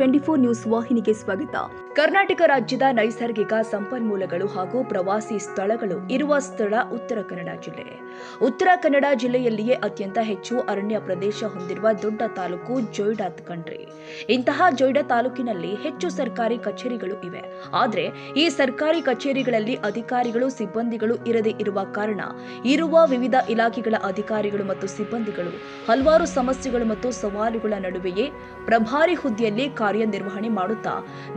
TV twenty four news ವಾಹಿನಿಗೆ ಸ್ವಾಗತ. ಕರ್ನಾಟಕ ರಾಜ್ಯದ ನೈಸರ್ಗಿಕ ಸಂಪನ್ಮೂಲಗಳು ಹಾಗೂ ಪ್ರವಾಸಿ ಸ್ಥಳಗಳು ಇರುವ ಸ್ಥಳ ಉತ್ತರ ಕನ್ನಡ ಜಿಲ್ಲೆ. ಉತ್ತರ ಕನ್ನಡ ಜಿಲ್ಲೆಯಲ್ಲಿಯೇ ಅತ್ಯಂತ ಹೆಚ್ಚು ಅರಣ್ಯ ಪ್ರದೇಶ ಹೊಂದಿರುವ ದೊಡ್ಡ ತಾಲೂಕು ಜೊಯ್ಡಾ ಕಂಡ್ರಿ. ಇಂತಹ ಜೊಯ್ಡಾ ತಾಲೂಕಿನಲ್ಲಿ ಹೆಚ್ಚು ಸರ್ಕಾರಿ ಕಚೇರಿಗಳು ಇವೆ. ಆದರೆ ಈ ಸರ್ಕಾರಿ ಕಚೇರಿಗಳಲ್ಲಿ ಅಧಿಕಾರಿಗಳು, ಸಿಬ್ಬಂದಿಗಳು ಇರದೇ ಇರುವ ಕಾರಣ ಇರುವ ವಿವಿಧ ಇಲಾಖೆಗಳ ಅಧಿಕಾರಿಗಳು ಮತ್ತು ಸಿಬ್ಬಂದಿಗಳು ಹಲವಾರು ಸಮಸ್ಯೆಗಳು ಮತ್ತು ಸವಾಲುಗಳ ನಡುವೆಯೇ ಪ್ರಭಾರಿ ಹುದ್ದೆಯಲ್ಲಿ ಕಾರ್ಯನಿರ್ವಹಣೆ ಮಾಡುತ್ತಾ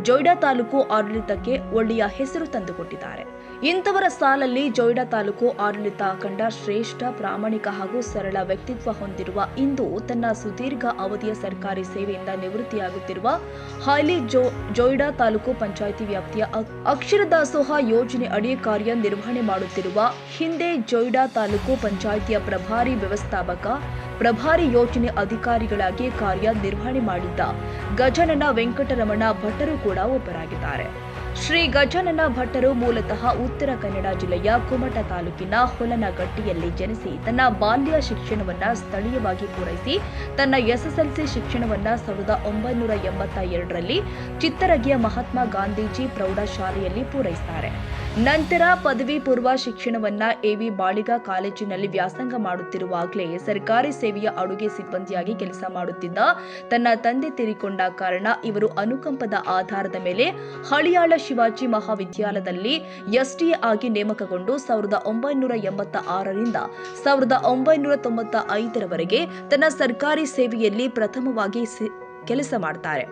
ಜೊಯ್ಡಾ ತಾಲೂಕು ಆಡಳಿತಕ್ಕೆ ಒಳ್ಳೆಯ ಹೆಸರು ತಂದುಕೊಟ್ಟಿದ್ದಾರೆ. ಇಂಥವರ ಸಾಲಲ್ಲಿ ಜೊಯ್ಡಾ ತಾಲೂಕು ಆಡಳಿತ ಕಂಡ ಶ್ರೇಷ್ಠ, ಪ್ರಾಮಾಣಿಕ ಹಾಗೂ ಸರಳ ವ್ಯಕ್ತಿತ್ವ ಹೊಂದಿರುವ, ಇಂದು ತನ್ನ ಸುದೀರ್ಘ ಅವಧಿಯ ಸರ್ಕಾರಿ ಸೇವೆಯಿಂದ ನಿವೃತ್ತಿಯಾಗುತ್ತಿರುವ ಹಾಲಿ ಜೋ, ಜೊಯ್ಡಾ ತಾಲೂಕು ಪಂಚಾಯಿತಿ ವ್ಯಾಪ್ತಿಯ ಅಕ್ಷರದಾಸೋಹ ಅಕ್ಷರ ದಾಸೋಹ ಯೋಜನೆ ಅಡಿ ಕಾರ್ಯ ನಿರ್ವಹಣೆ ಮಾಡುತ್ತಿರುವ ಹಿಂದೆ ಜೊಯ್ಡಾ ತಾಲೂಕು ಪಂಚಾಯಿತಿಯ ಪ್ರಭಾರಿ ವ್ಯವಸ್ಥಾಪಕ, ಪ್ರಭಾರಿ ಯೋಜನೆ ಅಧಿಕಾರಿಗಳಾಗಿ ಕಾರ್ಯ ನಿರ್ವಹಣೆ ಮಾಡಿದ್ದ ಗಜಾನನ ವೆಂಕಟರಮಣ ಭಟ್ಟರು ಕೂಡ ಒಬ್ಬರಾಗಿದ್ದಾರೆ. ಶ್ರೀ ಗಜಾನನ ಭಟ್ಟರು ಮೂಲತಃ ಉತ್ತರ ಕನ್ನಡ ಜಿಲ್ಲೆಯ ಕುಮಟ ತಾಲೂಕಿನ ಹೊಲನಗಟ್ಟಿಯಲ್ಲಿ ಜನಿಸಿ ತನ್ನ ಬಾಲ್ಯ ಶಿಕ್ಷಣವನ್ನು ಸ್ಥಳೀಯವಾಗಿ ಪೂರೈಸಿ ತನ್ನ ಎಸ್ಎಸ್ಎಲ್ಸಿ ಶಿಕ್ಷಣವನ್ನು ಸಾವಿರದ ಒಂಬೈನೂರ ಎಂಬತ್ತ ಎರಡರಲ್ಲಿ ಚಿತ್ತರಗಿಯ ಮಹಾತ್ಮ ಗಾಂಧೀಜಿ ಪ್ರೌಢಶಾಲೆಯಲ್ಲಿ ಪೂರೈಸುತ್ತಾರೆ ನಂತರ ಪದವಿ ಪೂರ್ವ ಶಿಕ್ಷಣವನ್ನ ಎವಿ ಬಾಳಿಗಾ ಕಾಲೇಜಿನಲ್ಲಿ ವ್ಯಾಸಂಗ ಮಾಡುತ್ತಿರುವಾಗಲೇ ಸರ್ಕಾರಿ ಸೇವೆಯ ಅಡುಗೆ ಸಿಬ್ಬಂದಿಯಾಗಿ ಕೆಲಸ ಮಾಡುತ್ತಿದ್ದ ತನ್ನ ತಂದೆ ತೀರಿಕೊಂಡ ಕಾರಣ ಇವರು ಅನುಕಂಪದ ಆಧಾರದ ಮೇಲೆ ಹಳಿಯಾಳ ಶಿವಾಜಿ ಮಹಾವಿದ್ಯಾಲಯದಲ್ಲಿ ಎಸ್ಟಿಎ ಆಗಿ ನೇಮಕಗೊಂಡು ಸಾವಿರದ ಒಂಬೈನೂರ ಎಂಬತ್ತ ಆರರಿಂದ ಸಾವಿರದ ಒಂಬೈನೂರ ತೊಂಬತ್ತ ಐದರವರೆಗೆ ತನ್ನ ಸರ್ಕಾರಿ ಸೇವೆಯಲ್ಲಿ ಪ್ರಥಮವಾಗಿ ಕೆಲಸ ಮಾಡ್ತಾರೆ.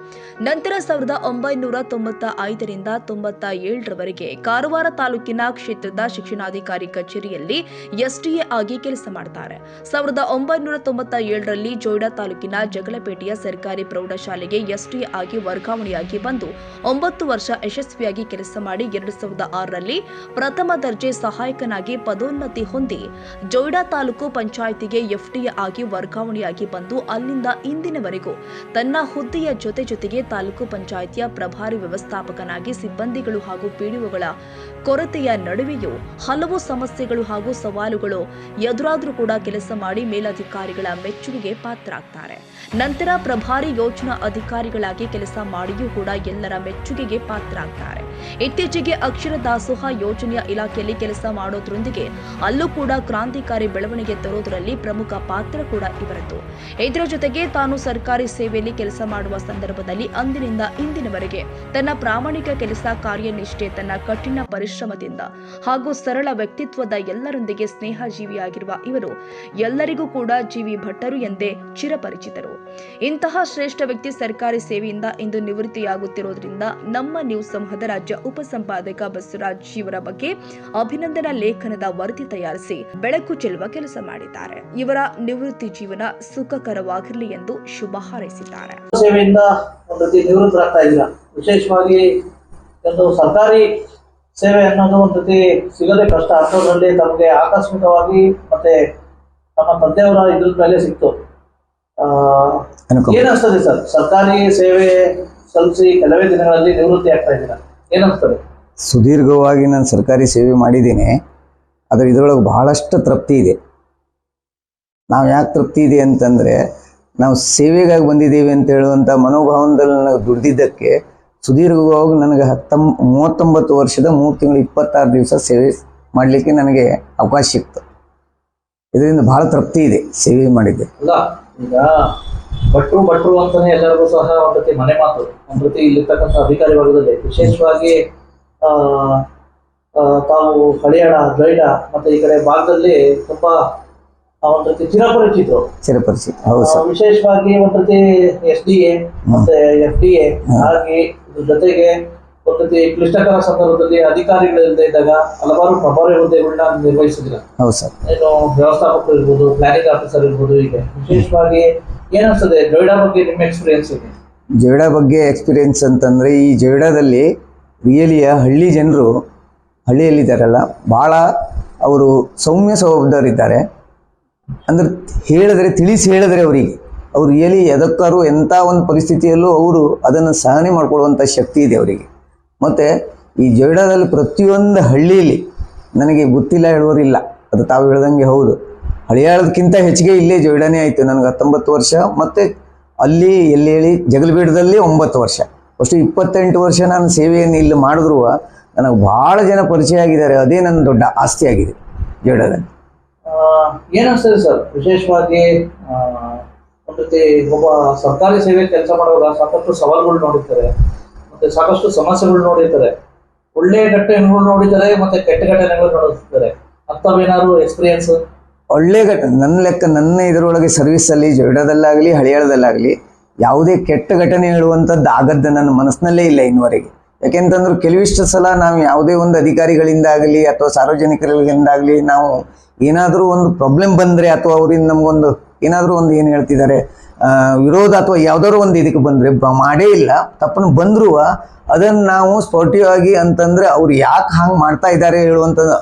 ನಂತರ ಸಾವಿರದ ಒಂಬೈನೂರ ತೊಂಬತ್ತ ಐದರಿಂದ ತೊಂಬತ್ತ ಏಳರವರೆಗೆ ಕಾರವಾರ ತಾಲೂಕಿನ ಕ್ಷೇತ್ರದ ಶಿಕ್ಷಣಾಧಿಕಾರಿ ಕಚೇರಿಯಲ್ಲಿ ಎಸ್ಟಿಎ ಆಗಿ ಕೆಲಸ ಮಾಡ್ತಾರೆ. ಸಾವಿರದ ಒಂಬೈನೂರ ತೊಂಬತ್ತ ಏಳರಲ್ಲಿ ಜೋಯ್ಡಾ ತಾಲೂಕಿನ ಜಗಳಪೇಟೆಯ ಸರ್ಕಾರಿ ಪ್ರೌಢಶಾಲೆಗೆ ಎಸ್ಟಿಎ ಆಗಿ ವರ್ಗಾವಣೆಯಾಗಿ ಬಂದು ಒಂಬತ್ತು ವರ್ಷ ಯಶಸ್ವಿಯಾಗಿ ಕೆಲಸ ಮಾಡಿ ಎರಡು ಸಾವಿರದ ಆರರಲ್ಲಿ ಪ್ರಥಮ ದರ್ಜೆ ಸಹಾಯಕನಾಗಿ ಪದೋನ್ನತಿ ಹೊಂದಿ ಜೋಯ್ಡಾ ತಾಲೂಕು ಪಂಚಾಯಿತಿಗೆ ಎಫ್ಡಿಎ ಆಗಿ ವರ್ಗಾವಣೆಯಾಗಿ ಬಂದು ಅಲ್ಲಿಂದ ಇಂದಿನವರೆಗೂ ತನ್ನ ಹುದ್ದೆಯ ಜೊತೆ ಜೊತೆಗೆ ತಾಲೂಕು ಪಂಚಾಯಿತಿಯ ಪ್ರಭಾರಿ ವ್ಯವಸ್ಥಾಪಕನಾಗಿ ಸಿಬ್ಬಂದಿಗಳು ಹಾಗೂ ಪಿಡಿಒಗಳ ಕೊರತೆಯ ನಡುವೆಯೂ ಹಲವು ಸಮಸ್ಯೆಗಳು ಹಾಗೂ ಸವಾಲುಗಳು ಎದುರಾದರೂ ಕೂಡ ಕೆಲಸ ಮಾಡಿ ಮೇಲಧಿಕಾರಿಗಳ ಮೆಚ್ಚುಗೆಗೆ ಪಾತ್ರರಾಗ್ತಾರೆ. ನಂತರ ಪ್ರಭಾರಿ ಯೋಜನಾ ಅಧಿಕಾರಿಗಳಾಗಿ ಕೆಲಸ ಮಾಡಿಯೂ ಕೂಡ ಎಲ್ಲರ ಮೆಚ್ಚುಗೆಗೆ ಪಾತ್ರರಾಗ್ತಾರೆ. ಇತ್ತೀಚೆಗೆ ಅಕ್ಷರ ದಾಸೋಹ ಯೋಜನೆಯ ಇಲಾಖೆಯಲ್ಲಿ ಕೆಲಸ ಮಾಡೋದ್ರೊಂದಿಗೆ ಅಲ್ಲೂ ಕೂಡ ಕ್ರಾಂತಿಕಾರಿ ಬೆಳವಣಿಗೆ ತರೋದರಲ್ಲಿ ಪ್ರಮುಖ ಪಾತ್ರ ಕೂಡ ಇವರದ್ದು. ಇದರ ಜೊತೆಗೆ ತಾನು ಸರ್ಕಾರಿ ಸೇವೆಯಲ್ಲಿ ಕೆಲಸ ಮಾಡುವ ಸಂದರ್ಭದಲ್ಲಿ ಅಂದಿನಿಂದ ಇಂದಿನವರೆಗೆ ತನ್ನ ಪ್ರಾಮಾಣಿಕ ಕೆಲಸ ಕಾರ್ಯನಿಷ್ಠೆ, ತನ್ನ ಕಠಿಣ ಪರಿಶ್ರಮದಿಂದ ಹಾಗೂ ಸರಳ ವ್ಯಕ್ತಿತ್ವದ ಎಲ್ಲರೊಂದಿಗೆ ಸ್ನೇಹ ಜೀವಿಯಾಗಿರುವ ಇವರು ಎಲ್ಲರಿಗೂ ಕೂಡ ಜೀವಿ ಭಟ್ಟರು ಎಂದೇ ಚಿರಪರಿಚಿತರು. ಇಂತಹ ಶ್ರೇಷ್ಠ ವ್ಯಕ್ತಿ ಸರ್ಕಾರಿ ಸೇವೆಯಿಂದ ಇಂದು ನಿವೃತ್ತಿಯಾಗುತ್ತಿರುವುದರಿಂದ ನಮ್ಮ ನ್ಯೂಸ್ ಸಮೂಹದ ರಾಜ್ಯ ಉಪಸಂಪಾದಕ ಬಸವರಾಜ್ ಇವರ ಬಗ್ಗೆ ಅಭಿನಂದನಾ ಲೇಖನದ ವರದಿ ತಯಾರಿಸಿ ಬೆಳಕು ಚೆಲ್ಲುವ ಕೆಲಸ ಮಾಡಿದ್ದಾರೆ. ಇವರ ನಿವೃತ್ತಿ ಜೀವನ ಸುಖಕರವಾಗಿರಲಿ ಎಂದು ಶುಭ ಹಾರೈಸಿದ್ದಾರೆ. ಸೇವೆಯಿಂದ ನಿವೃತ್ತರಾಗ್ತಾ ಇದ್ದೀರಾ? ವಿಶೇಷವಾಗಿ ಸರ್ಕಾರಿ ಸೇವೆ ಅನ್ನೋದು ಒಂದು ರೀತಿ ಸಿಗೋದೇ ಕಷ್ಟ. ಅಂಥದ್ರಲ್ಲಿ ತಮಗೆ ಆಕಸ್ಮಿಕವಾಗಿ ಮತ್ತೆ ನಮ್ಮ ತಂದೆಯವರ ಇದ್ರ ಮೇಲೆ ಸಿಕ್ತು. ಏನಿಸ್ತದೆ ಸರ್? ಸರ್ಕಾರಿ ಸೇವೆ ಸಲ್ಲಿಸಿ ಕೆಲವೇ ದಿನಗಳಲ್ಲಿ ನಿವೃತ್ತಿ ಆಗ್ತಾ ಇದ್ದೀರಾ? ಏನಿಸ್ತದೆ ಸುದೀರ್ಘವಾಗಿ ನಾನು ಸರ್ಕಾರಿ ಸೇವೆ ಮಾಡಿದ್ದೀನಿ. ಆದರೆ ಇದರೊಳಗೆ ಬಹಳಷ್ಟು ತೃಪ್ತಿ ಇದೆ. ನಾವು ಯಾಕೆ ತೃಪ್ತಿ ಇದೆ ಅಂತಂದರೆ ನಾವು ಸೇವೆಗಾಗಿ ಬಂದಿದ್ದೀವಿ ಅಂತ ಹೇಳುವಂಥ ಮನೋಭಾವನದಲ್ಲಿ ನನಗೆ ದುಡಿದಿದ್ದಕ್ಕೆ ಸುದೀರ್ಘವಾಗಿ ನನಗೆ ಹತ್ತೊಂಬ ಮೂವತ್ತೊಂಬತ್ತು ವರ್ಷದ ಮೂರು ತಿಂಗಳು ಇಪ್ಪತ್ತಾರು ದಿವಸ ಸೇವೆ ಮಾಡಲಿಕ್ಕೆ ನನಗೆ ಅವಕಾಶ ಸಿಕ್ತು. ಇದರಿಂದ ಬಹಳ ತೃಪ್ತಿ ಇದೆ ಸೇವೆ ಮಾಡಿದ್ದೆ. ಅಲ್ಲ ಈಗ ಭಟ್ರು ಭಟ್ರು ಅಂತಾನೆ ಎಲ್ಲರಿಗೂ ಸಹ ಒಂದ್ ರೀತಿ ಮನೆ ಮಾತು. ಒಂದು ರೀತಿ ಇಲ್ಲಿರ್ತಕ್ಕಂಥ ಅಧಿಕಾರಿ ವರ್ಗದಲ್ಲಿ ವಿಶೇಷವಾಗಿ ತಾವು ಹಳೆಯಾಣ ಜೈಡ ಮತ್ತೆ ಈ ಕಡೆ ಭಾಗದಲ್ಲಿ ತುಂಬಾ ಒಂದ್ ರೀತಿ ಚಿರಪರಿಚಿತರು. ಚಿರಪರಿಚಿತ ವಿಶೇಷವಾಗಿ ಒಂದ್ ರೀತಿ ಎಸ್ ಡಿ ಎ ಮತ್ತೆ ಎಫ್ ಡಿ ಎ ಹಾಗೆ ಜೊತೆಗೆ ಒಂದ್ ರೀತಿ ಕ್ಲಿಷ್ಟಕರ ಸಂದರ್ಭದಲ್ಲಿ ಅಧಿಕಾರಿಗಳಿಲ್ಲದೆ ಇದ್ದಾಗ ಹಲವಾರು ಪ್ರಭಾವಿ ಹುದ್ದೆಗಳನ್ನ ನಿರ್ವಹಿಸಿದ್ರ ಹೌದು ಸರ್. ಏನು ವ್ಯವಸ್ಥಾಪಕರು ಇರ್ಬೋದು ಪ್ಲಾನಿಂಗ್ ಆಫೀಸರ್ ಇರ್ಬೋದು ಈಗ ವಿಶೇಷವಾಗಿ ಏನಿಸ್ತದೆ ಜೊಯ್ಡಾ ಬಗ್ಗೆ ನಿಮ್ಮ ಎಕ್ಸ್ಪೀರಿಯನ್ಸ್ ಇದೆ ಜೊಯ್ಡಾ ಬಗ್ಗೆ ಎಕ್ಸ್ಪೀರಿಯನ್ಸ್ ಅಂತಂದರೆ ಈ ಜೊಯ್ಡಾದಲ್ಲಿ ರಿಯಲಿಯ ಹಳ್ಳಿ ಜನರು ಹಳ್ಳಿಯಲ್ಲಿದ್ದಾರಲ್ಲ ಭಾಳ ಅವರು ಸೌಮ್ಯ ಸ್ವಭಾವದವರಿದ್ದಾರೆ. ಅಂದ್ರೆ ಹೇಳಿದ್ರೆ ತಿಳಿಸಿ ಹೇಳಿದ್ರೆ ಅವರಿಗೆ. ಅವ್ರು ರಿಯಲಿ ಎದಕ್ಕಾರು ಎಂಥ ಒಂದು ಪರಿಸ್ಥಿತಿಯಲ್ಲೂ ಅವರು ಅದನ್ನು ಸಹನೆ ಮಾಡ್ಕೊಳ್ಳುವಂಥ ಶಕ್ತಿ ಇದೆ ಅವರಿಗೆ. ಮತ್ತು ಈ ಜೊಯ್ಡಾದಲ್ಲಿ ಪ್ರತಿಯೊಂದು ಹಳ್ಳಿಯಲ್ಲಿ ನನಗೆ ಗೊತ್ತಿಲ್ಲ ಹೇಳುವರಿಲ್ಲ ಅದು ತಾವು ಹೇಳ್ದಂಗೆ ಹೌದು. ಹಳಿಯಾಳದಕ್ಕಿಂತ ಹೆಚ್ಚಿಗೆ ಇಲ್ಲೇ ಜೊಯ್ಡಾನೇ ಆಯಿತು ನನಗೆ ಹತ್ತೊಂಬತ್ತು ವರ್ಷ. ಮತ್ತು ಅಲ್ಲಿ ಎಲ್ಲಿ ಹೇಳಿ ಜಗಲ್ಬೀಡದಲ್ಲಿ ಒಂಬತ್ತು ವರ್ಷ. ಅಷ್ಟು ಇಪ್ಪತ್ತೆಂಟು ವರ್ಷ ನಾನು ಸೇವೆಯನ್ನು ಇಲ್ಲಿ ಮಾಡಿದ್ರು ನನಗೆ ಭಾಳ ಜನ ಪರಿಚಯ ಆಗಿದ್ದಾರೆ. ಅದೇ ನನ್ನ ದೊಡ್ಡ ಆಸ್ತಿ ಆಗಿದೆ ಜೇಡದಲ್ಲಿ. ಆ, ಏನ್ ಸರ್? ವಿಶೇಷವಾಗಿ ಒಂದ್ ಒಬ್ಬ ಸರ್ಕಾರಿ ಸೇವೆ ಕೆಲಸ ಮಾಡುವಾಗ ಸಾಕಷ್ಟು ಸವಾಲುಗಳು ನೋಡಿರ್ತಾರೆ. ಮತ್ತೆ ಸಾಕಷ್ಟು ಸಮಸ್ಯೆಗಳು ನೋಡಿರ್ತಾರೆ. ಒಳ್ಳೆ ಘಟನೆಗಳು ನೋಡಿದ್ದಾರೆ, ಮತ್ತೆ ಕೆಟ್ಟ ಘಟನೆಗಳು ನೋಡಿರ್ತಾರೆ. ಅಂಥವೇನಾದ್ರು ಎಕ್ಸ್ಪೀರಿಯನ್ಸ್ ಒಳ್ಳೆ ಘಟ ನನ್ನ ಲೆಕ್ಕ, ನನ್ನ ಇದರೊಳಗೆ ಸರ್ವಿಸಲ್ಲಿ ಜೊಯ್ಡಾದಲ್ಲಾಗಲಿ ಹಳಿಯಾಳದಲ್ಲಾಗಲಿ, ಯಾವುದೇ ಕೆಟ್ಟ ಘಟನೆ ಹೇಳುವಂಥದ್ದು ಆಗದ್ದು ನನ್ನ ಮನಸ್ಸಿನಲ್ಲೇ ಇಲ್ಲ ಇನ್ನುವರೆಗೆ ಯಾಕೆಂತಂದ್ರೆ ಕೆಲವಿಷ್ಟು ಸಲ ನಾವು ಯಾವುದೇ ಒಂದು ಅಧಿಕಾರಿಗಳಿಂದಾಗಲಿ ಅಥವಾ ಸಾರ್ವಜನಿಕರಿಂದಾಗಲಿ ನಾವು ಏನಾದರೂ ಒಂದು ಪ್ರಾಬ್ಲಮ್ ಬಂದರೆ ಅಥವಾ ಅವರಿಂದ ನಮಗೊಂದು ಏನಾದರೂ ಒಂದು ಏನು ಹೇಳ್ತಿದ್ದಾರೆ ವಿರೋಧ ಅಥವಾ ಯಾವುದಾದ್ರು ಒಂದು ಇದಕ್ಕೆ ಬಂದರೆ ಮಾಡೇ ಇಲ್ಲ, ತಪ್ಪನ್ನು ಬಂದರೂ ಅದನ್ನು ನಾವು ಸ್ಪೋರ್ಟಿವ್ ಆಗಿ ಅಂತಂದರೆ ಅವ್ರು ಯಾಕೆ ಹಾಗೆ ಮಾಡ್ತಾ ಇದ್ದಾರೆ ಹೇಳುವಂಥದ್ದು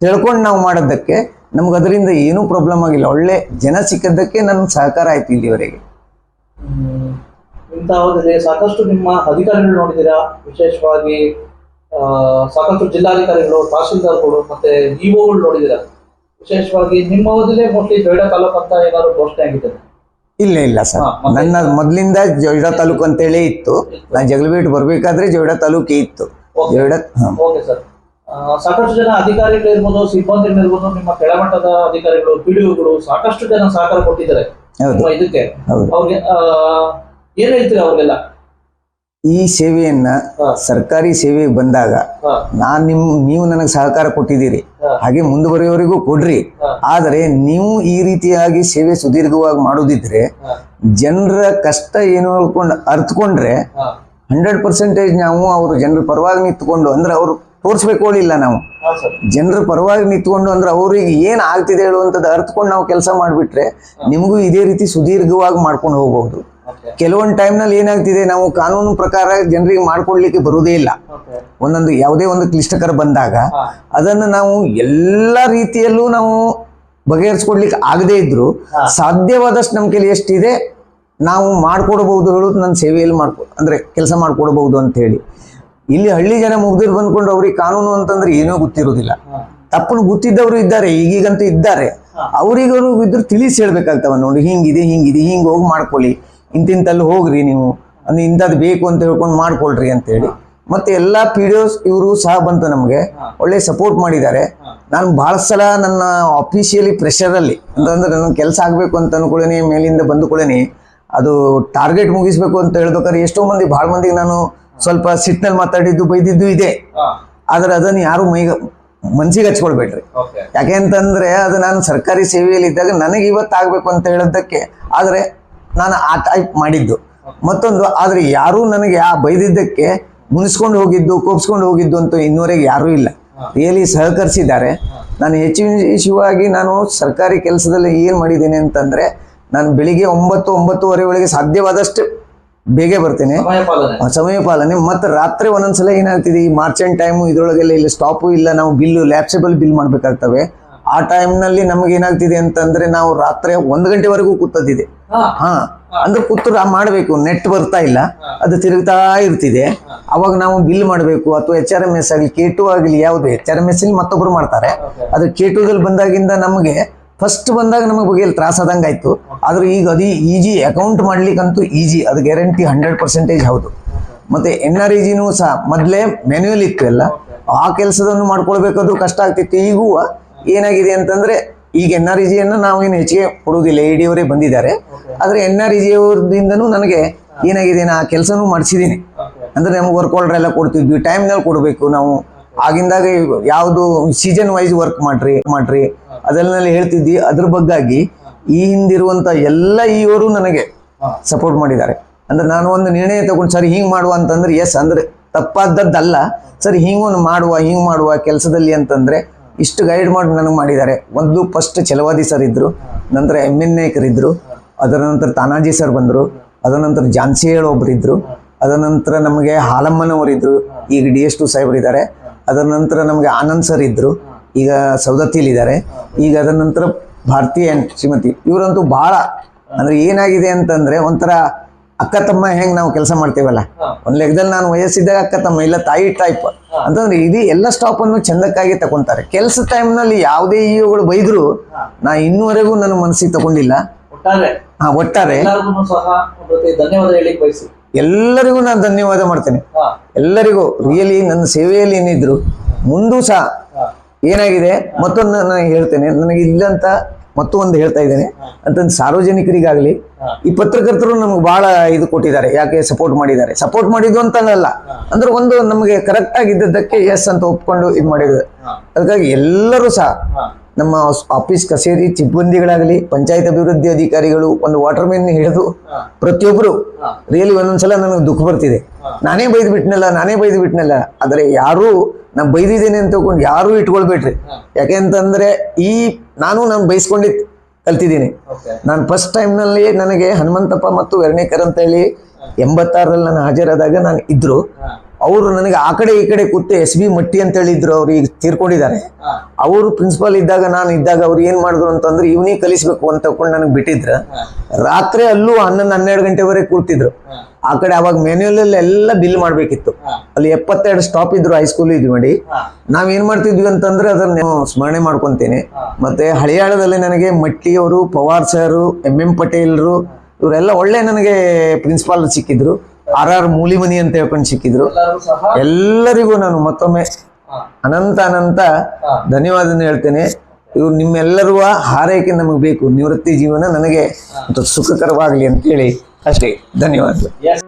ತಿಳ್ಕೊಂಡು ನಾವು ಮಾಡೋದಕ್ಕೆ ನಮ್ಗೆ ಅದರಿಂದ ಏನೂ ಪ್ರಾಬ್ಲಮ್ ಆಗಿಲ್ಲ. ಒಳ್ಳೆ ಜನ ಸಿಕ್ಕದ್ದಕ್ಕೆ ನನ್ನ ಸಹಕಾರ ಆಯ್ತು ಇಲ್ಲಿವರೆಗೆ. ಸಾಕಷ್ಟು ನಿಮ್ಮ ಅಧಿಕಾರಿಗಳು ನೋಡಿದ್ದೀರಾ? ವಿಶೇಷವಾಗಿ ಸಾಕಷ್ಟು ಜಿಲ್ಲಾಧಿಕಾರಿಗಳು ತಹಶೀಲ್ದಾರ್ಗಳು ಮತ್ತೆ ಇಒಗಳು ನೋಡಿದ್ದೀರಾ? ವಿಶೇಷವಾಗಿ ನಿಮ್ಮ ಅವಧಿಲೇ ಮೋಸ್ಟ್ಲಿ ಜೊಯ್ಡಾ ತಾಲೂಕು ಅಂತ ಏನಾದ್ರು ಘೋಷಣೆ ಆಗಿದೆ ಇಲ್ಲ ಇಲ್ಲ ಸರ್? ನನ್ನ ಮೊದಲಿಂದ ಜೊಯ್ಡಾ ತಾಲೂಕು ಅಂತೇಳಿ ಇತ್ತು. ನಾನು ಜಗಳಬೇಟ್ ಬರಬೇಕಾದ್ರೆ ಜೊಯ್ಡಾ ತಾಲೂಕೇ ಇತ್ತು. Joida okay sir. ಸಾಕಷ್ಟು ಜನ ಅಧಿಕಾರಿಗಳಿರ್ಬೋದು ಸಿಬ್ಬಂದಿಗಳಿರ್ಬೋದು ನಿಮ್ಮ ಕೆಳಮಟ್ಟದ ಅಧಿಕಾರಿಗಳು ಪಿಡಿಒಗಳು ಸಾಕಷ್ಟು ಜನ ಸಹಕಾರ ಕೊಟ್ಟಿದ್ದಾರೆ. ಇದಕ್ಕೆ. ಅವ್ರಿಗೆ ಏನ್ ಹೇಳ್ತೀರಾ ಅವ್ರಿಗೆಲ್ಲ? ಈ ಸೇವೆಯನ್ನ ಸರ್ಕಾರಿ ಸೇವೆಗೆ ಬಂದಾಗ ನಾನ್ ನಿಮ್ ನೀವು ನನಗೆ ಸಹಕಾರ ಕೊಟ್ಟಿದ್ದೀರಿ. ಹಾಗೆ ಮುಂದುವರಿಯವರೆಗೂ ಕೊಡ್ರಿ. ಆದರೆ ನೀವು ಈ ರೀತಿಯಾಗಿ ಸೇವೆ ಸುದೀರ್ಘವಾಗಿ ಮಾಡೋದಿದ್ರೆ ಜನರ ಕಷ್ಟ ಏನು ಹೇಳ್ಕೊಂಡು ಅರ್ಥಕೊಂಡ್ರೆ ಹಂಡ್ರೆಡ್ ಪರ್ಸೆಂಟೇಜ್ ನಾವು ಅವರು ಜನರ ಪರವಾಗಿ ನಿಂತ್ಕೊಂಡು ಅಂದ್ರೆ ಅವರು ತೋರಿಸ್ಬೇಕು ಇಲ್ಲ ನಾವು. ಜನರ ಪರವಾಗಿ ನಿಂತ್ಕೊಂಡು ಅಂದ್ರೆ ಅವ್ರಿಗೆ ಏನು ಆಗ್ತಿದೆ ಹೇಳುವಂಥದ್ದು ಅರ್ಥಕೊಂಡು ನಾವು ಕೆಲಸ ಮಾಡಿಬಿಟ್ರೆ ನಿಮಗೂ ಇದೇ ರೀತಿ ಸುದೀರ್ಘವಾಗಿ ಮಾಡ್ಕೊಂಡು ಹೋಗ್ಬೋದು ಓಕೆ ಟೈಮ್ನಲ್ಲಿ ಏನಾಗ್ತಿದೆ ನಾವು ಕಾನೂನು ಪ್ರಕಾರ ಜನರಿಗೆ ಮಾಡ್ಕೊಡ್ಲಿಕ್ಕೆ ಬರುವುದೇ ಇಲ್ಲ. ಒಂದೊಂದು ಯಾವುದೇ ಒಂದು ಕ್ಲಿಷ್ಟಕರ ಬಂದಾಗ ಅದನ್ನು ನಾವು ಎಲ್ಲ ರೀತಿಯಲ್ಲೂ ನಾವು ಬಗೆಹರಿಸ್ಕೊಡ್ಲಿಕ್ಕೆ ಆಗದೇ ಇದ್ರು. ಸಾಧ್ಯವಾದಷ್ಟು ನಮ್ಮ ಕೈಲಿ ಎಷ್ಟಿದೆ ನಾವು ಮಾಡ್ಕೊಡಬಹುದು ಹೇಳೋದು ನನ್ನ ಸೇವೆಯಲ್ಲಿ ಮಾಡ್ಕೊ ಅಂದ್ರೆ ಕೆಲಸ ಮಾಡ್ಕೊಡಬಹುದು ಅಂತ ಹೇಳಿ. ಇಲ್ಲಿ ಹಳ್ಳಿ ಜನ ಮುಗ್ದಿರ್ ಬಂದ್ಕೊಂಡು ಅವ್ರಿಗೆ ಕಾನೂನು ಅಂತಂದ್ರೆ ಏನೋ ಗೊತ್ತಿರೋದಿಲ್ಲ. ತಪ್ಪನ್ ತಪ್ಪನ್ನು ಗೊತ್ತಿದ್ದವರು ಇದ್ದಾರೆ ಈಗೀಗಂತೂ ಇದ್ದಾರೆ. ಅವ್ರಿಗೂ ಇದ್ರು ತಿಳಿಸಿ ಹೇಳ್ಬೇಕಾಗ್ತವ ನೋಡಿ ಹಿಂಗಿದೆ ಹಿಂಗಿದೆ ಹಿಂಗೆ ಹೋಗಿ ಮಾಡ್ಕೊಳ್ಳಿ. ಇಂತಿಂತಲ್ಲಿ ಹೋಗ್ರಿ ನೀವು. ಅಂದ್ರೆ ಇಂಥದ್ದು ಬೇಕು ಅಂತ ಹೇಳ್ಕೊಂಡು ಮಾಡ್ಕೊಳ್ರಿ ಅಂತೇಳಿ. ಮತ್ತೆ ಎಲ್ಲ ಪಿ ಡಿ ಒಸ್ ಇವರು ಸಹ ಬಂತು ನಮಗೆ. ಒಳ್ಳೆ ಸಪೋರ್ಟ್ ಮಾಡಿದ್ದಾರೆ. ನಾನು ಭಾಳ ಸಲ ನನ್ನ ಆಫೀಸಿಯಲಿ ಪ್ರೆಷರಲ್ಲಿ ಅಂತಂದ್ರೆ ನನ್ನ ಕೆಲಸ ಆಗಬೇಕು ಅಂತ ಅನ್ಕೊಳ್ಳೇನಿ ಮೇಲಿಂದ ಬಂದುಕೊಳ್ಳೇನಿ. ಅದು ಟಾರ್ಗೆಟ್ ಮುಗಿಸ್ಬೇಕು ಅಂತ ಹೇಳ್ಬೇಕಾದ್ರೆ ಎಷ್ಟೋ ಮಂದಿ ಭಾಳ ಮಂದಿಗೆ ನಾನು ಸ್ವಲ್ಪ ಸಿಟ್ನಲ್ಲಿ ಮಾತಾಡಿದ್ದು ಬೈದಿದ್ದು ಇದೆ. ಆದ್ರೆ ಅದನ್ನು ಯಾರು ಮೈಗ ಮನ್ಸಿಗೆ ಹಚ್ಕೊಳ್ಬೇಡ್ರಿ. ಯಾಕೆ ಅಂತಂದ್ರೆ ಅದು ನಾನು ಸರ್ಕಾರಿ ಸೇವೆಯಲ್ಲಿ ಇದ್ದಾಗ ನನಗೆ ಇವತ್ತು ಆಗಬೇಕು ಅಂತ ಹೇಳೋದಕ್ಕೆ ಆದರೆ ನಾನು ಆ ಟೈಪ್ ಮಾಡಿದ್ದು. ಮತ್ತೊಂದು ಆದರೆ ಯಾರೂ ನನಗೆ ಆ ಬೈದಿದ್ದಕ್ಕೆ ಮುನಿಸ್ಕೊಂಡು ಹೋಗಿದ್ದು ಕೋಪಿಸ್ಕೊಂಡು ಹೋಗಿದ್ದು ಅಂತ ಇನ್ನೂವರೆಗೆ ಯಾರೂ ಇಲ್ಲ. ರಿಯಲಿ ಸಹಕರಿಸಿದ್ದಾರೆ. ನಾನು ಹೆಚ್ಚಿನವಾಗಿ ನಾನು ಸರ್ಕಾರಿ ಕೆಲಸದಲ್ಲಿ ಏನು ಮಾಡಿದ್ದೀನಿ ಅಂತಂದರೆ ನಾನು ಬೆಳಿಗ್ಗೆ ಒಂಬತ್ತು ಒಂಬತ್ತುವರೆ ಒಳಗೆ ಸಾಧ್ಯವಾದಷ್ಟು ಬೇಗ ಬರ್ತೇನೆ. ಸಮಯ ಪಾಲನೆ ಆ ಸಮಯ ಪಾಲನೆ ಮತ್ತು ರಾತ್ರಿ ಒಂದೊಂದ್ಸಲ ಏನಾಗ್ತಿದೆ ಈ ಮಾರ್ಚೆಂಟ್ ಟೈಮು ಇದರೊಳಗೆಲ್ಲ ಇಲ್ಲಿ ಸ್ಟಾಪು ಇಲ್ಲ ನಾವು ಬಿಲ್ಲು ಲ್ಯಾಪ್ಸೇಬಲ್ ಬಿಲ್ ಮಾಡ್ಬೇಕಾಗ್ತವೆ. ಆ ಟೈಮ್ನಲ್ಲಿ ನಮ್ಗೆ ಏನಾಗ್ತಿದೆ ಅಂತಂದ್ರೆ ನಾವು ರಾತ್ರಿ ಒಂದು ಗಂಟೆವರೆಗೂ ಕೂತದಿದೆ ಹಾ. ಅಂದ್ರೆ ಕೂತು ಮಾಡಬೇಕು ನೆಟ್ ಬರ್ತಾ ಇಲ್ಲ. ಅದು ತಿರುಗ್ತಾ ಇರ್ತಿದೆ. ಅವಾಗ ನಾವು ಬಿಲ್ ಮಾಡಬೇಕು ಅಥವಾ ಎಚ್ ಆರ್ ಎಂ ಎಸ್ ಆಗಲಿ ಕೆ ಟು ಆಗಲಿ ಯಾವ್ದು ಎಚ್ ಆರ್ ಎಂ ಎಸ್ ಮತ್ತೊಬ್ರು ಮಾಡ್ತಾರೆ. ಅದು ಕೆ ಟುದಲ್ಲಿ ಬಂದಾಗಿಂದ ನಮಗೆ ಫಸ್ಟ್ ಬಂದಾಗ ನಮಗೆ ಬಗ್ಗೆ ತ್ರಾಸಾದಂಗೆ ಆಯ್ತು. ಆದ್ರೆ ಈಗ ಅದು ಈಜಿ ಅಕೌಂಟ್ ಮಾಡ್ಲಿಕ್ಕಂತೂ ಈಜಿ ಅದು ಗ್ಯಾರಂಟಿ ಹಂಡ್ರೆಡ್ ಪರ್ಸೆಂಟೇಜ್ ಹೌದು. ಮತ್ತೆ ಎನ್ ಆರ್ ಇ ಜಿನೂ ಸಹ ಮೊದಲೇ ಮ್ಯಾನ್ಯುವಲ್ ಇತ್ತು ಎಲ್ಲ. ಆ ಕೆಲಸದನ್ನು ಮಾಡ್ಕೊಳ್ಬೇಕಾದ್ರೂ ಕಷ್ಟ ಆಗ್ತಿತ್ತು. ಈಗೂ ಏನಾಗಿದೆ ಅಂತಂದ್ರೆ ಈಗ ಎನ್ ಆರ್ ಇ ಜಿಯನ್ನು ನಾವೇನು ಹೆಚ್ಚಿಗೆ ಕೊಡುವುದಿಲ್ಲ ಎ ಡಿ ಅವರೇ ಬಂದಿದ್ದಾರೆ. ಆದರೆ ಎನ್ ಆರ್ ಇ ಜಿ ಅವ್ರದಿಂದನೂ ನನಗೆ ಏನಾಗಿದೆ ಆ ಕೆಲಸನೂ ಮಾಡಿಸಿದ್ದೀನಿ. ಅಂದರೆ ನಮ್ಗೆ ವರ್ಕ್ ಆರ್ಡರ್ ಎಲ್ಲ ಕೊಡ್ತಿದ್ವಿ ಟೈಮ್ನಲ್ಲಿ ಕೊಡಬೇಕು ನಾವು. ಆಗಿಂದಾಗ ಯಾವುದು ಸೀಸನ್ ವೈಸ್ ವರ್ಕ್ ಮಾಡ್ರಿ ಮಾಡ್ರಿ. ಅದೆಲ್ಲ ಹೇಳ್ತಿದ್ವಿ. ಅದ್ರ ಬಗ್ಗಾಗಿ ಈ ಹಿಂದಿರುವಂಥ ಎಲ್ಲ ಇವರು ನನಗೆ ಸಪೋರ್ಟ್ ಮಾಡಿದ್ದಾರೆ. ಅಂದ್ರೆ ನಾನು ಒಂದು ನಿರ್ಣಯ ತಗೊಂಡು ಸರ್ ಹಿಂಗೆ ಮಾಡುವ ಅಂತಂದ್ರೆ ಎಸ್ ಅಂದ್ರೆ ತಪ್ಪಾದದ್ದಲ್ಲ. ಸರ್ ಹಿಂಗೊಂದು ಮಾಡುವ ಹಿಂಗೆ ಮಾಡುವ ಕೆಲಸದಲ್ಲಿ ಅಂತಂದ್ರೆ ಇಷ್ಟು ಗೈಡ್ ಮಾಡಿ ನನಗೆ ಮಾಡಿದ್ದಾರೆ. ಒಂದು ಫಸ್ಟ್ ಚಲವಾದಿ ಸರ್ ಇದ್ದರು ನಂತರ ಎಂ ಎನ್ ನಾಯ್ಕರಿದ್ರು ಅದರ ನಂತರ ತಾನಾಜಿ ಸರ್ ಬಂದರು, ಅದರ ನಂತರ ಜಾನ್ಸಿ ಹೇಳೋ ಒಬ್ರು ಇದ್ರು, ಅದರ ನಂತರ ನಮಗೆ ಹಾಲಮ್ಮನವರಿದ್ದರು ಈಗ ಡಿ ಎಸ್ ಟು ಸಾಹೇಬರಿದ್ದಾರೆ ಅದರ ನಂತರ ನಮಗೆ ಆನಂದ್ ಸರ್ ಇದ್ದರು ಈಗ ಸೌದತ್ತಿಲಿದ್ದಾರೆ ಈಗ ಅದರ ನಂತರ ಭಾರತೀಯ ಶ್ರೀಮತಿ, ಇವರಂತೂ ಭಾಳ, ಅಂದರೆ ಏನಾಗಿದೆ ಅಂತಂದರೆ ಒಂಥರ ಅಕ್ಕ ತಮ್ಮ ಹೆಂಗ್ ನಾವು ಕೆಲಸ ಮಾಡ್ತೀವಲ್ಲ. ಒಂದ್ ಲೆಕ್ಕದಲ್ಲಿ ನಾನು ವಯಸ್ಸಿದ್ದಾಗ ಅಕ್ಕ ತಮ್ಮ ಇಲ್ಲ ತಾಯಿ ಟೈಪ್ ಅಂತಂದ್ರೆ ಇಡೀ ಎಲ್ಲ ಸ್ಟಾಪ್ ಅನ್ನು ಚಂದಕ್ಕಾಗಿ ತಗೊಂತಾರೆ ಕೆಲಸ ಟೈಮ್ನಲ್ಲಿ ಯಾವುದೇ ಇವುಗಳು ಬೈದ್ರು ನಾ ಇನ್ನುವರೆಗೂ ನನ್ನ ಮನಸ್ಸಿಗೆ ತಗೊಂಡಿಲ್ಲ. ಒಟ್ಟಾರೆ. ಹಾ ಒಟ್ಟಾರೆ. ಎಲ್ಲರಿಗೂ ನಾನು ಧನ್ಯವಾದ ಮಾಡ್ತೇನೆ. ಎಲ್ಲರಿಗೂ ರಿಯಲಿ ನನ್ನ ಸೇವೆಯಲ್ಲಿ ಏನಿದ್ರು ಮುಂದೂ ಸಹ ಏನಾಗಿದೆ? ಮತ್ತೊಂದು ನಾನು ಹೇಳ್ತೇನೆ. ನನಗೆ ಇಲ್ಲಂತ ಮತ್ತೊಂದು ಹೇಳ್ತಾ ಇದ್ದೇನೆ. ಅಂತಂದು ಸಾರ್ವಜನಿಕರಿಗಾಗಲಿ ಈ ಪತ್ರಕರ್ತರು ನಮ್ಗೆ ಬಹಳ ಇದು ಕೊಟ್ಟಿದ್ದಾರೆ ಯಾಕೆ ಸಪೋರ್ಟ್ ಮಾಡಿದ್ದಾರೆ. ಸಪೋರ್ಟ್ ಮಾಡಿದ್ದು ಅಂತ ಅಲ್ಲ ಅಂದ್ರೆ ಒಂದು ನಮಗೆ ಕರೆಕ್ಟ್ ಆಗಿದ್ದಕ್ಕೆ ಎಸ್ ಅಂತ ಒಪ್ಕೊಂಡು ಇದು ಮಾಡಿದ್ರು ಅದಕ್ಕಾಗಿ ಎಲ್ಲರೂ ಸಹ ನಮ್ಮ ಆಫೀಸ್ ಕಚೇರಿ ಸಿಬ್ಬಂದಿಗಳಾಗಲಿ ಪಂಚಾಯತ್ ಅಭಿವೃದ್ಧಿ ಅಧಿಕಾರಿಗಳು ಒಂದು ವಾಟರ್ ಮೆನ್ ಹಿಡಿದು ಪ್ರತಿಯೊಬ್ಬರು ರಿಯಲಿ ಒಂದೊಂದ್ಸಲ ನನಗೆ ದುಃಖ ಬರ್ತಿದೆ. ನಾನೇ ಬೈದು ಬಿಟ್ನಲ್ಲ ನಾನೇ ಬೈದು ಬಿಟ್ನಲ್ಲ ಆದರೆ ಯಾರೂ ನಾನು ಬೈದಿದ್ದೇನೆ ಅಂತ ತಗೊಂಡು ಯಾರೂ ಇಟ್ಕೊಳ್ಬೇಡ್ರಿ. ಯಾಕೆಂತಂದ್ರೆ ಈ ನಾನು ನಾನು ಬೈಸ್ಕೊಂಡಿದ್ದು ಕಲ್ತಿದ್ದೀನಿ. ನಾನು ಫಸ್ಟ್ ಟೈಮ್ನಲ್ಲಿ ನನಗೆ ಹನುಮಂತಪ್ಪ ಮತ್ತು ವೆರ್ಣೇಕರ್ ಅಂತ ಹೇಳಿ ಎಂಬತ್ತಾರರಲ್ಲಿ ನಾನು ಹಾಜರಾದಾಗ ನಾನು ಇದ್ರು. ಅವರು ನನಗೆ ಆ ಕಡೆ ಈ ಕಡೆ ಕೂತು ಎಸ್ ಬಿ ಮಟ್ಟಿ ಅಂತ ಹೇಳಿದ್ರು ಅವ್ರು ಈಗ ತೀರ್ಕೊಂಡಿದ್ದಾರೆ. ಅವರು ಪ್ರಿನ್ಸಿಪಾಲ್ ಇದ್ದಾಗ ನಾನು ಇದ್ದಾಗ ಅವ್ರು ಏನ್ ಮಾಡಿದ್ರು ಅಂತಂದ್ರೆ ಇವನೇ ಕಲಿಸ್ಬೇಕು ಅಂತ ತಕೊಂಡು ನನಗೆ ಬಿಟ್ಟಿದ್ರ. ರಾತ್ರಿ ಅಲ್ಲೂ ಹನ್ನೊಂದು ಹನ್ನೆರಡು ಗಂಟೆವರೆಗೆ ಕೂರ್ತಿದ್ರು. ಆ ಕಡೆ ಅವಾಗ ಮ್ಯಾನ್ಯಲ್ ಅಲ್ಲಿ ಎಲ್ಲ ಬಿಲ್ ಮಾಡ್ಬೇಕಿತ್ತು. ಅಲ್ಲಿ ಎಪ್ಪತ್ತೆರಡು ಸ್ಟಾಪ್ ಇದ್ರು ಹೈಸ್ಕೂಲ್ ಇದ್ವಿ ಮಾಡಿ ನಾವ್ ಏನ್ ಮಾಡ್ತಿದ್ವಿ ಅಂತಂದ್ರೆ ಅದನ್ನ ನಾನು ಸ್ಮರಣೆ ಮಾಡ್ಕೊಂತೀನಿ. ಮತ್ತೆ ಹಳಿಯಾಳದಲ್ಲಿ ನನಗೆ ಮಟ್ಟಿ ಅವರು ಪವಾರ್ ಸರ್ ಎಂ ಎಂ ಪಟೇಲ್ರು ಇವರೆಲ್ಲ ಒಳ್ಳೆ ನನಗೆ ಪ್ರಿನ್ಸಿಪಾಲ್ ಸಿಕ್ಕಿದ್ರು. ಆರ್ ಆರ್ ಮೂಲಿಮನಿ ಅಂತ ಹೇಳ್ಕೊಂಡು ಸಿಕ್ಕಿದ್ರು. ಎಲ್ಲರಿಗೂ ನಾನು ಮತ್ತೊಮ್ಮೆ ಅನಂತ ಅನಂತ. ಧನ್ಯವಾದ ಹೇಳ್ತೇನೆ. ಇವ್ರು ನಿಮ್ಮೆಲ್ಲರೂ ಹಾರೈಕೆ ನಮಗೆ ಬೇಕು. ನಿವೃತ್ತಿ ಜೀವನ ನನಗೆ ಸುಖಕರವಾಗಲಿ ಅಂತೇಳಿ ಅಷ್ಟೇ. ಧನ್ಯವಾದಗಳು.